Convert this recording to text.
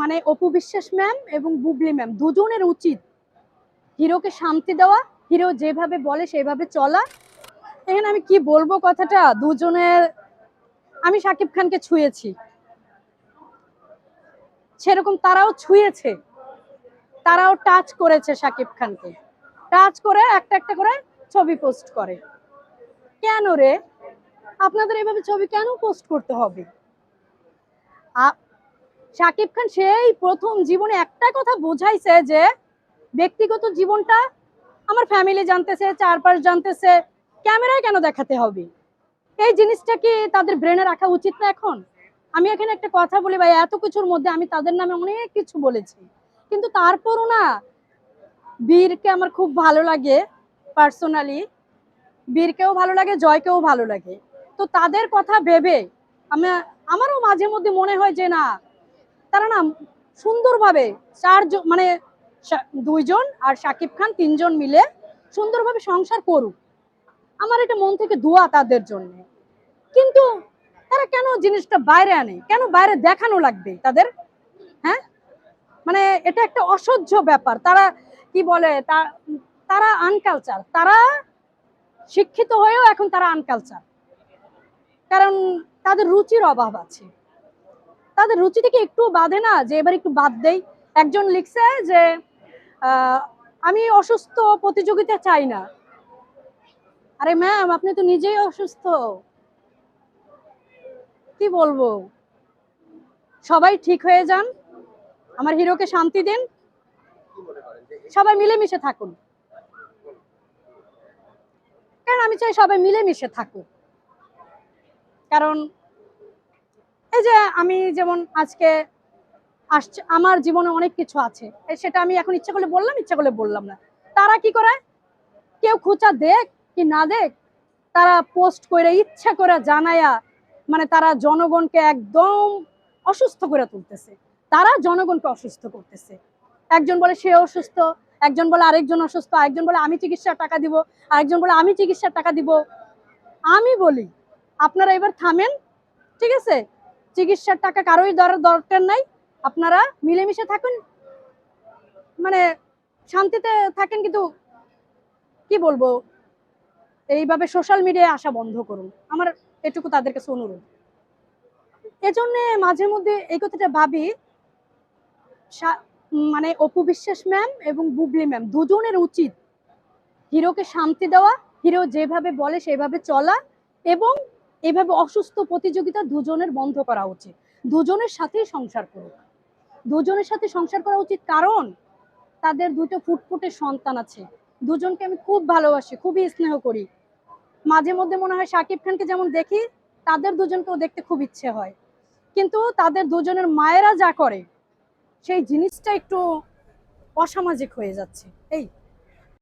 মানে অপু বিশ্বাস ম্যাম এবং বুবলি ম্যাম দুজনের উচিত হিরোকে শান্তি দেওয়া, হিরো যেভাবে বলে সেভাবে চলা। এখানে আমি কি বলব কথাটা? দুজনের আমি শাকিব খানকে ছুঁয়েছি। সেরকম তারাও ছুঁয়েছে। তারাও টাচ করেছে শাকিব খানকে। টাচ করে একটা একটা করে ছবি পোস্ট করে। কেন রে? আপনাদের এভাবে ছবি কেন পোস্ট করতে হবে? শাকিব খান সেই প্রথম জীবনে একটা কথা বোঝাইছে যে ব্যক্তিগত জীবনটা আমার ফ্যামিলি জানতেছে, চারপাশ জানতেছে, ক্যামেরায় কেন দেখাতে হবে? এই জিনিসটা কি তাদের ব্রেনে রাখা উচিত না এখন? আমি এখানে একটা কথা বলি ভাই, এত কিছুর মধ্যে আমি তাদের নামে অনেক কিছু বলেছি। কিন্তু তারপরও না, বীরকে আমার খুব ভালো লাগে পার্সোনালি বীরকেও ভালো লাগে, জয়কেও ভালো লাগে। তো তাদের কথা ভেবে আমি আমারও মাঝে মধ্যে মনে হয় যে না তারা না সুন্দরভাবে চারজন মানে দুইজন আর শাকিব খান তিনজন মিলে সুন্দরভাবে সংসার করুক। আমার এটা মন থেকে দোয়া তাদের জন্য। কিন্তু তারা কেন জিনিসটা বাইরে আনে? কেন বাইরে দেখানো লাগবে তাদের? হ্যাঁ? মানে এটা একটা অসহ্য ব্যাপার। তারা কি বলে? তারা আনকালচার তারা শিক্ষিত হয়েও এখন তারা আনকালচার কারণ তাদের রুচির অভাব আছে। তাদের রুচি থেকে একটু বাঁধে না? যে এবার একটু বাদ দেই। একজন লিখছে যে আমি অসুস্থ, প্রতিযোগিতা চাই না। আরে ম্যাম আপনি তো নিজেই অসুস্থ। কি বলব? সবাই ঠিক হয়ে যান। আমার হিরোকে শান্তি দিন। সবাই মিলেমিশে থাকুন। কারণ আমি চাই সবাই মিলেমিশে থাকুক? কারণ এই যে আমি যেমন আজকে আসছে, আমার জীবনে অনেক কিছু আছে। সেটা আমি এখন ইচ্ছা করলে বললাম, ইচ্ছা করলে বললাম না। তারা কি করে? কেউ খুচা দেখ কি না দেখ, তারা পোস্ট করে, ইচ্ছা করে জানায়া মানে তারা জনগণকে একদম অসুস্থ করে তুলতেছে। তারা জনগণকে অসুস্থ করতেছে। একজন বলে সে অসুস্থ, একজন বলে আরেকজন অসুস্থ, আরেকজন বলে আমি চিকিৎসার টাকা দিব, আরেকজন বলে আমি চিকিৎসার টাকা দিব। আমি বলি, আপনারা এবার থামেন, ঠিক আছে? চিকিৎসার টাকা কারোই দর- দরকার নাই। আপনারা মিলেমিশে থাকুন। মানে শান্তিতে থাকেন, কিন্তু কি বলব? এইভাবে সোশ্যাল মিডিয়ায় আসা বন্ধ করুন। আমার এটুকু তাদের কাছে অনুরোধ। এজন্য মাঝে মধ্যে এই কথাটা ভাবি মানে অপু বিশ্বাস ম্যাম এবং বুবলি ম্যাম দুজনের উচিত হিরোকে শান্তি দেওয়া, হিরো যেভাবে বলে সেভাবে চলা এবং এভাবে অসুস্থ প্রতিযোগিতা দুজনের বন্ধ করা উচিত। দুজনের সাথেই সংসার করুক। দুজনের সাথে সংসার করা উচিত কারণ তাদের দুটো ফুটফুটে সন্তান আছে। দুজনকে আমি খুব ভালোবাসি, খুবই স্নেহ করি। মাঝে মধ্যে মনে হয় শাকিব খানকে যেমন দেখি, তাদের দুজনকেও দেখতে খুব ইচ্ছে হয়। কিন্তু তাদের দুজনের মায়েরা যা করে, সেই জিনিসটা একটু অসামাজিক হয়ে যাচ্ছে। এই